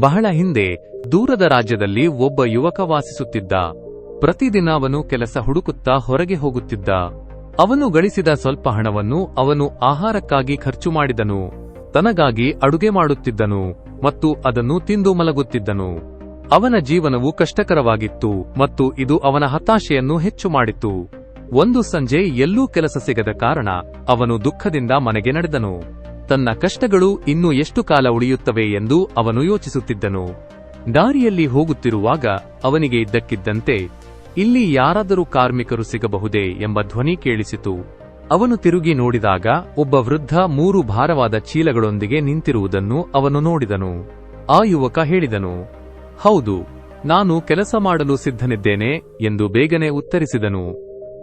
ಬಹಳ ಹಿಂದೆ ದೂರದ ರಾಜ್ಯದಲ್ಲಿ ಒಬ್ಬ ಯುವಕ ವಾಸಿಸುತ್ತಿದ್ದ. ಪ್ರತಿದಿನ ಅವನು ಕೆಲಸ ಹುಡುಕುತ್ತಾ ಹೊರಗೆ ಹೋಗುತ್ತಿದ್ದ. ಅವನು ಗಳಿಸಿದ ಸ್ವಲ್ಪ ಹಣವನ್ನು ಅವನು ಆಹಾರಕ್ಕಾಗಿ ಖರ್ಚು ಮಾಡಿದನು. ತನಗಾಗಿ ಅಡುಗೆ ಮಾಡುತ್ತಿದ್ದನು ಮತ್ತು ಅದನ್ನು ತಿಂದು ಮಲಗುತ್ತಿದ್ದನು. ಅವನ ಜೀವನವು ಕಷ್ಟಕರವಾಗಿತ್ತು ಮತ್ತು ಇದು ಅವನ ಹತಾಶೆಯನ್ನು ಹೆಚ್ಚು ಮಾಡಿತ್ತು. ಒಂದು ಸಂಜೆ ಎಲ್ಲೂ ಕೆಲಸ ಸಿಗದ ಕಾರಣ ಅವನು ದುಃಖದಿಂದ ಮನೆಗೆ ನಡೆದನು. ತನ್ನ ಕಷ್ಟಗಳು ಇನ್ನೂ ಎಷ್ಟು ಕಾಲ ಉಳಿಯುತ್ತವೆ ಎಂದು ಅವನು ಯೋಚಿಸುತ್ತಿದ್ದನು. ದಾರಿಯಲ್ಲಿ ಹೋಗುತ್ತಿರುವಾಗ ಅವನಿಗೆ ಇದ್ದಕ್ಕಿದ್ದಂತೆ, ಇಲ್ಲಿ ಯಾರಾದರೂ ಕಾರ್ಮಿಕರು ಸಿಗಬಹುದೇ ಎಂಬ ಧ್ವನಿ ಕೇಳಿಸಿತು. ಅವನು ತಿರುಗಿ ನೋಡಿದಾಗ ಒಬ್ಬ ವೃದ್ಧ ಮೂರು ಭಾರವಾದ ಚೀಲಗಳೊಂದಿಗೆ ನಿಂತಿರುವುದನ್ನು ಅವನು ನೋಡಿದನು. ಆ ಯುವಕ ಹೇಳಿದನು, ಹೌದು, ನಾನು ಕೆಲಸ ಮಾಡಲು ಸಿದ್ಧನಿದ್ದೇನೆ ಎಂದು ಬೇಗನೆ ಉತ್ತರಿಸಿದನು.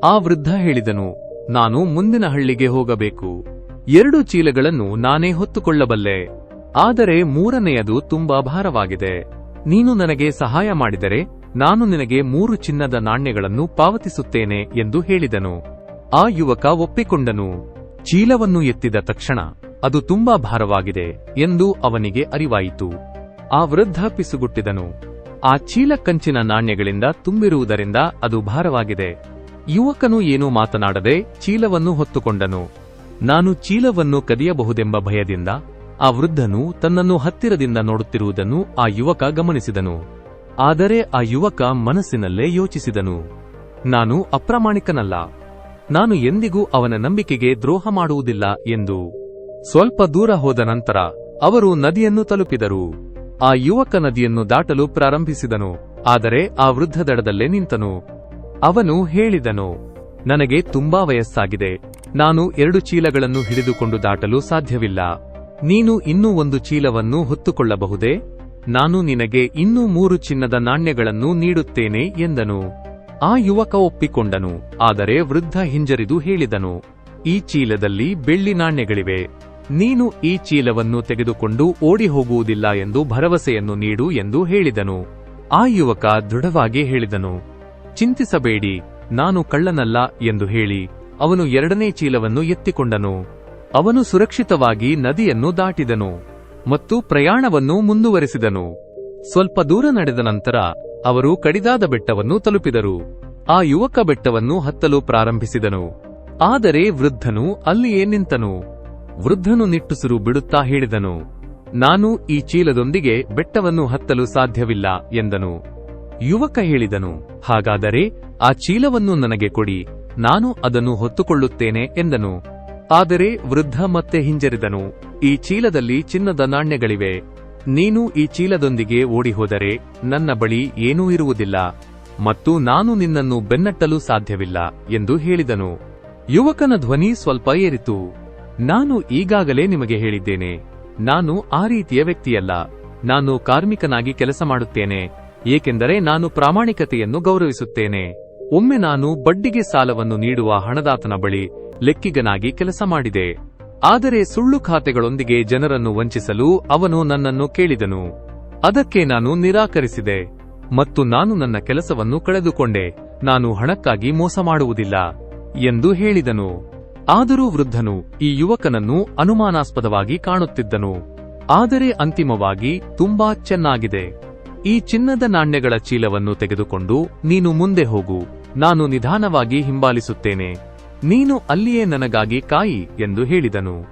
ಆ ವೃದ್ಧ ಹೇಳಿದನು, ನಾನು ಮುಂದಿನ ಹಳ್ಳಿಗೆ ಹೋಗಬೇಕು. ಎರಡು ಚೀಲಗಳನ್ನು ನಾನೇ ಹೊತ್ತುಕೊಳ್ಳಬಲ್ಲೆ. ಆದರೆ ಮೂರನೆಯದು ತುಂಬಾ ಭಾರವಾಗಿದೆ. ನೀನು ನನಗೆ ಸಹಾಯ ಮಾಡಿದರೆ, ನಾನು ನಿನಗೆ ಮೂರು ಚಿನ್ನದ ನಾಣ್ಯಗಳನ್ನು ಪಾವತಿಸುತ್ತೇನೆ ಎಂದು ಹೇಳಿದನು. ಆ ಯುವಕ ಒಪ್ಪಿಕೊಂಡನು. ಚೀಲವನ್ನು ಎತ್ತಿದ ತಕ್ಷಣ, ಅದು ತುಂಬಾ ಭಾರವಾಗಿದೆ ಎಂದು ಅವನಿಗೆ ಅರಿವಾಯಿತು. ಆ ವೃದ್ಧ ಪಿಸುಗುಟ್ಟಿದನು. ಆ ಚೀಲ ಕಂಚಿನ ನಾಣ್ಯಗಳಿಂದ ತುಂಬಿರುವುದರಿಂದ ಅದು ಭಾರವಾಗಿದೆ. ಯುವಕನು ಏನೂ ಮಾತನಾಡದೆ ಚೀಲವನ್ನು ಹೊತ್ತುಕೊಂಡನು. ನಾನು ಚೀಲವನ್ನು ಕದಿಯಬಹುದೆಂಬ ಭಯದಿಂದ ಆ ವೃದ್ಧನು ತನ್ನನ್ನು ಹತ್ತಿರದಿಂದ ನೋಡುತ್ತಿರುವುದನ್ನು ಆ ಯುವಕ ಗಮನಿಸಿದನು. ಆದರೆ ಆ ಯುವಕ ಮನಸ್ಸಿನಲ್ಲೇ ಯೋಚಿಸಿದನು. ನಾನು ಅಪ್ರಾಮಾಣಿಕನಲ್ಲ. ನಾನು ಎಂದಿಗೂ ಅವನ ನಂಬಿಕೆಗೆ ದ್ರೋಹ ಮಾಡುವುದಿಲ್ಲ ಎಂದು. ಸ್ವಲ್ಪ ದೂರ ಹೋದ ನಂತರ ಅವರು ನದಿಯನ್ನು ತಲುಪಿದರು. ಆ ಯುವಕ ನದಿಯನ್ನು ದಾಟಲು ಪ್ರಾರಂಭಿಸಿದನು. ಆದರೆ ಆ ವೃದ್ಧ ದಡದಲ್ಲೇ ನಿಂತನು. ಅವನು ಹೇಳಿದನು, ನನಗೆ ತುಂಬಾ ವಯಸ್ಸಾಗಿದೆ. ನಾನು ಎರಡು ಚೀಲಗಳನ್ನು ಹಿಡಿದುಕೊಂಡು ದಾಟಲು ಸಾಧ್ಯವಿಲ್ಲ. ನೀನು ಇನ್ನೂ ಒಂದು ಚೀಲವನ್ನು ಹೊತ್ತುಕೊಳ್ಳಬಹುದೇ? ನಾನು ನಿನಗೆ ಇನ್ನೂ ಮೂರು ಚಿನ್ನದ ನಾಣ್ಯಗಳನ್ನು ನೀಡುತ್ತೇನೆ ಎಂದನು. ಆ ಯುವಕ ಒಪ್ಪಿಕೊಂಡನು, ಆದರೆ ವೃದ್ಧ ಹಿಂಜರಿದು ಹೇಳಿದನು, ಈ ಚೀಲದಲ್ಲಿ ಬೆಳ್ಳಿ ನಾಣ್ಯಗಳಿವೆ. ನೀನು ಈ ಚೀಲವನ್ನು ತೆಗೆದುಕೊಂಡು ಓಡಿ ಹೋಗುವುದಿಲ್ಲ ಎಂದು ಭರವಸೆಯನ್ನು ನೀಡು ಎಂದು ಹೇಳಿದನು. ಆ ಯುವಕ ದೃಢವಾಗಿ ಹೇಳಿದನು, ಚಿಂತಿಸಬೇಡಿ, ನಾನು ಕಳ್ಳನಲ್ಲ ಎಂದು ಹೇಳಿ ಅವನು ಎರಡನೇ ಚೀಲವನ್ನು ಎತ್ತಿಕೊಂಡನು. ಅವನು ಸುರಕ್ಷಿತವಾಗಿ ನದಿಯನ್ನು ದಾಟಿದನು ಮತ್ತು ಪ್ರಯಾಣವನ್ನು ಮುಂದುವರೆಸಿದನು. ಸ್ವಲ್ಪ ದೂರ ನಡೆದ ನಂತರ ಅವರು ಕಡಿದಾದ ಬೆಟ್ಟವನ್ನು ತಲುಪಿದರು. ಆ ಯುವಕ ಬೆಟ್ಟವನ್ನು ಹತ್ತಲು ಪ್ರಾರಂಭಿಸಿದನು. ಆದರೆ ವೃದ್ಧನು ಅಲ್ಲಿಯೇ ನಿಂತನು. ವೃದ್ಧನು ನಿಟ್ಟುಸಿರು ಬಿಡುತ್ತಾ ಹೇಳಿದನು, ನಾನು ಈ ಚೀಲದೊಂದಿಗೆ ಬೆಟ್ಟವನ್ನು ಹತ್ತಲು ಸಾಧ್ಯವಿಲ್ಲ ಎಂದನು. ಯುವಕ ಹೇಳಿದನು, ಹಾಗಾದರೆ ಆ ಚೀಲವನ್ನು ನನಗೆ ಕೊಡಿ. ನಾನು ಅದನ್ನು ಹೊತ್ತುಕೊಳ್ಳುತ್ತೇನೆ ಎಂದನು. ಆದರೆ ವೃದ್ಧ ಮತ್ತೆ ಹಿಂಜರಿದನು. ಈ ಚೀಲದಲ್ಲಿ ಚಿನ್ನದ ನಾಣ್ಯಗಳಿವೆ. ನೀನು ಈ ಚೀಲದೊಂದಿಗೆ ಓಡಿಹೋದರೆ ನನ್ನ ಬಳಿ ಏನೂ ಇರುವುದಿಲ್ಲ. ಮತ್ತು ನಾನು ನಿನ್ನನ್ನು ಬೆನ್ನಟ್ಟಲು ಸಾಧ್ಯವಿಲ್ಲ ಎಂದು ಹೇಳಿದನು. ಯುವಕನ ಧ್ವನಿ ಸ್ವಲ್ಪ ಏರಿತು. ನಾನು ಈಗಾಗಲೇ ನಿಮಗೆ ಹೇಳಿದ್ದೇನೆ. ನಾನು ಆ ರೀತಿಯ ವ್ಯಕ್ತಿಯಲ್ಲ. ನಾನು ಕಾರ್ಮಿಕನಾಗಿ ಕೆಲಸ ಮಾಡುತ್ತೇನೆ. ಏಕೆಂದರೆ ನಾನು ಪ್ರಾಮಾಣಿಕತೆಯನ್ನು ಗೌರವಿಸುತ್ತೇನೆ. ಒಮ್ಮೆ ನಾನು ಬಡ್ಡಿಗೆ ಸಾಲವನ್ನು ನೀಡುವ ಹಣದಾತನ ಬಳಿ ಲೆಕ್ಕಿಗನಾಗಿ ಕೆಲಸ ಮಾಡಿದೆ. ಆದರೆ ಸುಳ್ಳು ಖಾತೆಗಳೊಂದಿಗೆ ಜನರನ್ನು ವಂಚಿಸಲು ಅವನು ನನ್ನನ್ನು ಕೇಳಿದನು. ಅದಕ್ಕೆ ನಾನು ನಿರಾಕರಿಸಿದೆ. ಮತ್ತು ನಾನು ನನ್ನ ಕೆಲಸವನ್ನು ಕಳೆದುಕೊಂಡೆ. ನಾನು ಹಣಕ್ಕಾಗಿ ಮೋಸ ಮಾಡುವುದಿಲ್ಲ ಎಂದು ಹೇಳಿದನು. ಆದರೂ ವೃದ್ಧನು ಈ ಯುವಕನನ್ನು ಅನುಮಾನಾಸ್ಪದವಾಗಿ ಕಾಣುತ್ತಿದ್ದನು. ಆದರೆ ಅಂತಿಮವಾಗಿ ತುಂಬಾ ಚೆನ್ನಾಗಿದೆ. ಈ ಚಿನ್ನದ ನಾಣ್ಯಗಳ ಚೀಲವನ್ನು ತೆಗೆದುಕೊಂಡು ನೀನು ಮುಂದೆ ಹೋಗು. ನಾನು ನಿಧಾನವಾಗಿ ಹಿಂಬಾಲಿಸುತ್ತೇನೆ. ನೀನು ಅಲ್ಲಿಯೇ ನನಗಾಗಿ ಕಾಯಿ ಎಂದು ಹೇಳಿದನು.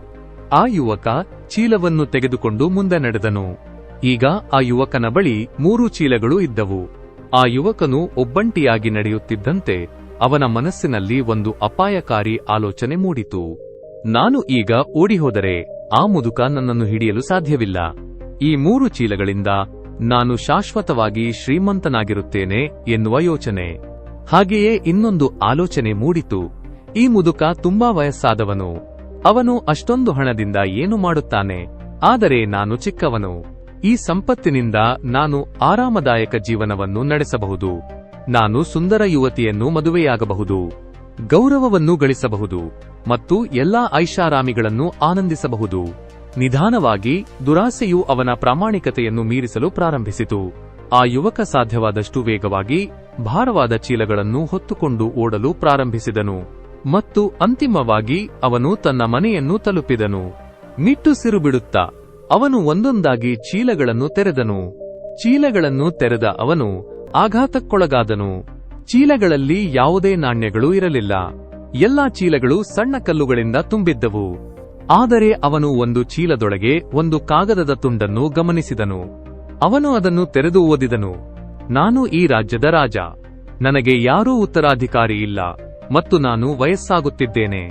ಆ ಯುವಕ ಚೀಲವನ್ನು ತೆಗೆದುಕೊಂಡು ಮುಂದೆ ನಡೆದನು. ಈಗ ಆ ಯುವಕನ ಬಳಿ ಮೂರು ಚೀಲಗಳು ಇದ್ದವು. ಆ ಯುವಕನು ಒಬ್ಬಂಟಿಯಾಗಿ ನಡೆಯುತ್ತಿದ್ದಂತೆ ಅವನ ಮನಸ್ಸಿನಲ್ಲಿ ಒಂದು ಅಪಾಯಕಾರಿ ಆಲೋಚನೆ ಮೂಡಿತು. ನಾನು ಈಗ ಓಡಿಹೋದರೆ ಆ ಮುದುಕ ನನ್ನನ್ನು ಹಿಡಿಯಲು ಸಾಧ್ಯವಿಲ್ಲ. ಈ ಮೂರು ಚೀಲಗಳಿಂದ ನಾನು ಶಾಶ್ವತವಾಗಿ ಶ್ರೀಮಂತನಾಗಿರುತ್ತೇನೆ ಎನ್ನುವ ಯೋಚನೆ. ಹಾಗೆಯೇ ಇನ್ನೊಂದು ಆಲೋಚನೆ ಮೂಡಿತು. ಈ ಮುದುಕ ತುಂಬಾ ವಯಸ್ಸಾದವನು. ಅವನು ಅಷ್ಟೊಂದು ಹಣದಿಂದ ಏನು ಮಾಡುತ್ತಾನೆ? ಆದರೆ ನಾನು ಚಿಕ್ಕವನು. ಈ ಸಂಪತ್ತಿನಿಂದ ನಾನು ಆರಾಮದಾಯಕ ಜೀವನವನ್ನು ನಡೆಸಬಹುದು. ನಾನು ಸುಂದರ ಯುವತಿಯನ್ನು ಮದುವೆಯಾಗಬಹುದು. ಗೌರವವನ್ನು ಗಳಿಸಬಹುದು. ಮತ್ತು ಎಲ್ಲಾ ಐಷಾರಾಮಿಗಳನ್ನು ಆನಂದಿಸಬಹುದು. ನಿಧಾನವಾಗಿ ದುರಾಸೆಯು ಅವನ ಪ್ರಾಮಾಣಿಕತೆಯನ್ನು ಮೀರಿಸಲು ಪ್ರಾರಂಭಿಸಿತು. ಆ ಯುವಕ ಸಾಧ್ಯವಾದಷ್ಟು ವೇಗವಾಗಿ ಭಾರವಾದ ಚೀಲಗಳನ್ನು ಹೊತ್ತುಕೊಂಡು ಓಡಲು ಪ್ರಾರಂಭಿಸಿದನು ಮತ್ತು ಅಂತಿಮವಾಗಿ ಅವನು ತನ್ನ ಮನೆಯನ್ನು ತಲುಪಿದನು. ನಿಟ್ಟುಸಿರು ಬಿಡುತ್ತಾ ಅವನು ಒಂದೊಂದಾಗಿ ಚೀಲಗಳನ್ನು ತೆರೆದನು. ಚೀಲಗಳನ್ನು ತೆರೆದ ಅವನು ಆಘಾತಕ್ಕೊಳಗಾದನು. ಚೀಲಗಳಲ್ಲಿ ಯಾವುದೇ ನಾಣ್ಯಗಳು ಇರಲಿಲ್ಲ. ಎಲ್ಲಾ ಚೀಲಗಳು ಸಣ್ಣ ಕಲ್ಲುಗಳಿಂದ ತುಂಬಿದ್ದವು. ಆದರೆ ಅವನು ಒಂದು ಚೀಲದೊಳಗೆ ಒಂದು ಕಾಗದದ ತುಂಡನ್ನು ಗಮನಿಸಿದನು. ಅವನು ಅದನ್ನು ತೆರೆದು ಓದಿದನು. ನಾನು ಈ ರಾಜ್ಯದ ರಾಜ. ನನಗೆ ಯಾರೂ ಉತ್ತರಾಧಿಕಾರಿ ಇಲ್ಲ ಮತ್ತು ನಾನು ವಯಸ್ಸಾಗುತ್ತಿದ್ದೇನೆ.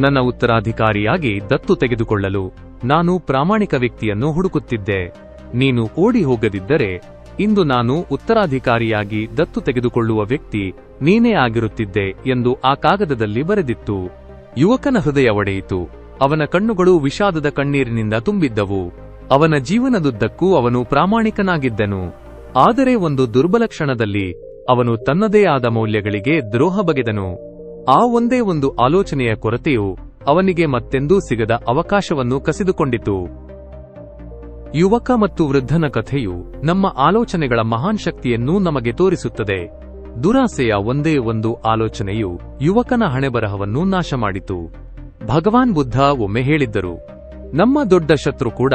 ನನ್ನ ಉತ್ತರಾಧಿಕಾರಿಯಾಗಿ ದತ್ತು ತೆಗೆದುಕೊಳ್ಳಲು ನಾನು ಪ್ರಾಮಾಣಿಕ ವ್ಯಕ್ತಿಯನ್ನು ಹುಡುಕುತ್ತಿದ್ದೆ. ನೀನು ಓಡಿ ಹೋಗದಿದ್ದರೆ ಇಂದು ನಾನು ಉತ್ತರಾಧಿಕಾರಿಯಾಗಿ ದತ್ತು ತೆಗೆದುಕೊಳ್ಳುವ ವ್ಯಕ್ತಿ ನೀನೇ ಆಗಿರುತ್ತಿದ್ದೆ ಎಂದು ಆ ಕಾಗದದಲ್ಲಿ ಬರೆದಿತ್ತು. ಯುವಕನ ಹೃದಯ ಒಡೆಯಿತು. ಅವನ ಕಣ್ಣುಗಳು ವಿಷಾದದ ಕಣ್ಣೀರಿನಿಂದ ತುಂಬಿದ್ದವು. ಅವನ ಜೀವನದುದ್ದಕ್ಕೂ ಅವನು ಪ್ರಾಮಾಣಿಕನಾಗಿದ್ದನು. ಆದರೆ ಒಂದು ದುರ್ಬಲ ಕ್ಷಣದಲ್ಲಿ ಅವನು ತನ್ನದೇ ಆದ ಮೌಲ್ಯಗಳಿಗೆ ದ್ರೋಹ ಬಗೆದನು. ಆ ಒಂದೇ ಒಂದು ಆಲೋಚನೆಯ ಕೊರತೆಯು ಅವನಿಗೆ ಮತ್ತೆಂದೂ ಸಿಗದ ಅವಕಾಶವನ್ನು ಕಸಿದುಕೊಂಡಿತು. ಯುವಕ ಮತ್ತು ವೃದ್ಧನ ಕಥೆಯು ನಮ್ಮ ಆಲೋಚನೆಗಳ ಮಹಾನ್ ಶಕ್ತಿಯನ್ನು ನಮಗೆ ತೋರಿಸುತ್ತದೆ. ದುರಾಸೆಯ ಒಂದೇ ಒಂದು ಆಲೋಚನೆಯು ಯುವಕನ ಹಣೆಬರಹವನ್ನು ನಾಶ ಮಾಡಿತು ಭಗವಾನ್ ಬುದ್ಧ ಒಮ್ಮೆ ಹೇಳಿದ್ದರು, ನಮ್ಮ ದೊಡ್ಡ ಶತ್ರು ಕೂಡ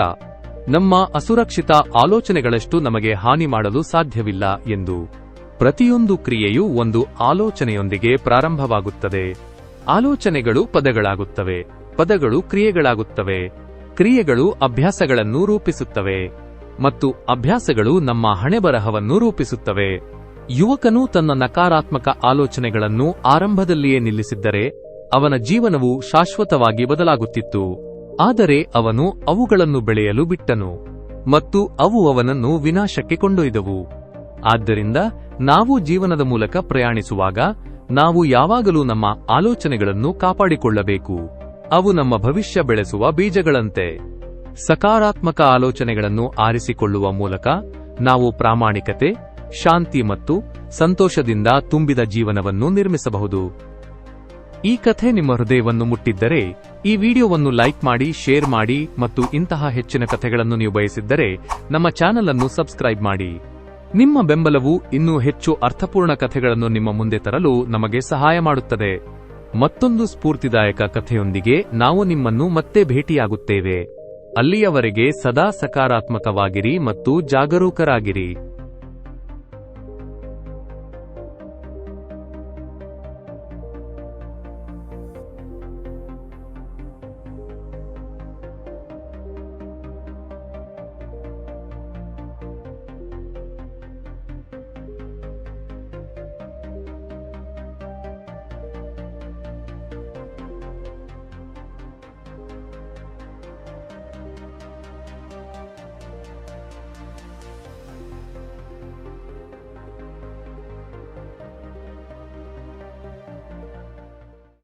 ನಮ್ಮ ಅಸುರಕ್ಷಿತ ಆಲೋಚನೆಗಳಷ್ಟು ನಮಗೆ ಹಾನಿ ಮಾಡಲು ಸಾಧ್ಯವಿಲ್ಲ ಎಂದು ಪ್ರತಿಯೊಂದು ಕ್ರಿಯೆಯೂ ಒಂದು ಆಲೋಚನೆಯೊಂದಿಗೆ ಪ್ರಾರಂಭವಾಗುತ್ತದೆ. ಆಲೋಚನೆಗಳು ಪದಗಳಾಗುತ್ತವೆ, ಪದಗಳು ಕ್ರಿಯೆಗಳಾಗುತ್ತವೆ, ಕ್ರಿಯೆಗಳು ಅಭ್ಯಾಸಗಳನ್ನು ರೂಪಿಸುತ್ತವೆ ಮತ್ತು ಅಭ್ಯಾಸಗಳು ನಮ್ಮ ಹಣೆಬರಹವನ್ನು ರೂಪಿಸುತ್ತವೆ. ಯುವಕನು ತನ್ನ ನಕಾರಾತ್ಮಕ ಆಲೋಚನೆಗಳನ್ನು ಆರಂಭದಲ್ಲಿಯೇ ನಿಲ್ಲಿಸಿದ್ದರೆ ಅವನ ಜೀವನವು ಶಾಶ್ವತವಾಗಿ ಬದಲಾಗುತ್ತಿತ್ತು. ಆದರೆ ಅವನು ಅವುಗಳನ್ನು ಬೆಳೆಯಲು ಬಿಟ್ಟನು ಮತ್ತು ಅವು ಅವನನ್ನು ವಿನಾಶಕ್ಕೆ ಕೊಂಡೊಯ್ದವು. ಆದ್ದರಿಂದ ನಾವು ಜೀವನದ ಮೂಲಕ ಪ್ರಯಾಣಿಸುವಾಗ ನಾವು ಯಾವಾಗಲೂ ನಮ್ಮ ಆಲೋಚನೆಗಳನ್ನು ಕಾಪಾಡಿಕೊಳ್ಳಬೇಕು. ಅವು ನಮ್ಮ ಭವಿಷ್ಯ ಬೆಳೆಸುವ ಬೀಜಗಳಂತೆ. ಸಕಾರಾತ್ಮಕ ಆಲೋಚನೆಗಳನ್ನು ಆರಿಸಿಕೊಳ್ಳುವ ಮೂಲಕ ನಾವು ಪ್ರಾಮಾಣಿಕತೆ, ಶಾಂತಿ ಮತ್ತು ಸಂತೋಷದಿಂದ ತುಂಬಿದ ಜೀವನವನ್ನು ನಿರ್ಮಿಸಬಹುದು. ಈ ಕಥೆ ನಿಮ್ಮ ಹೃದಯವನ್ನು ಮುಟ್ಟಿದ್ದರೆ, ಈ ವಿಡಿಯೋವನ್ನು ಲೈಕ್ ಮಾಡಿ, ಶೇರ್ ಮಾಡಿ ಮತ್ತು ಇಂತಹ ಹೆಚ್ಚಿನ ಕಥೆಗಳನ್ನು ನೀವು ಬಯಸಿದ್ದರೆ, ನಮ್ಮ ಚಾನೆಲ್ ಅನ್ನು ಸಬ್ಸ್ಕ್ರೈಬ್ ಮಾಡಿ. ನಿಮ್ಮ ಬೆಂಬಲವು ಇನ್ನೂ ಹೆಚ್ಚು ಅರ್ಥಪೂರ್ಣ ಕಥೆಗಳನ್ನು ನಿಮ್ಮ ಮುಂದೆ ತರಲು ನಮಗೆ ಸಹಾಯ ಮಾಡುತ್ತದೆ. ಮತ್ತೊಂದು ಸ್ಫೂರ್ತಿದಾಯಕ ಕಥೆಯೊಂದಿಗೆ ನಾವು ನಿಮ್ಮನ್ನು ಮತ್ತೆ ಭೇಟಿಯಾಗುತ್ತೇವೆ. ಅಲ್ಲಿಯವರೆಗೆ ಸದಾ ಸಕಾರಾತ್ಮಕವಾಗಿರಿ ಮತ್ತು ಜಾಗರೂಕರಾಗಿರಿ.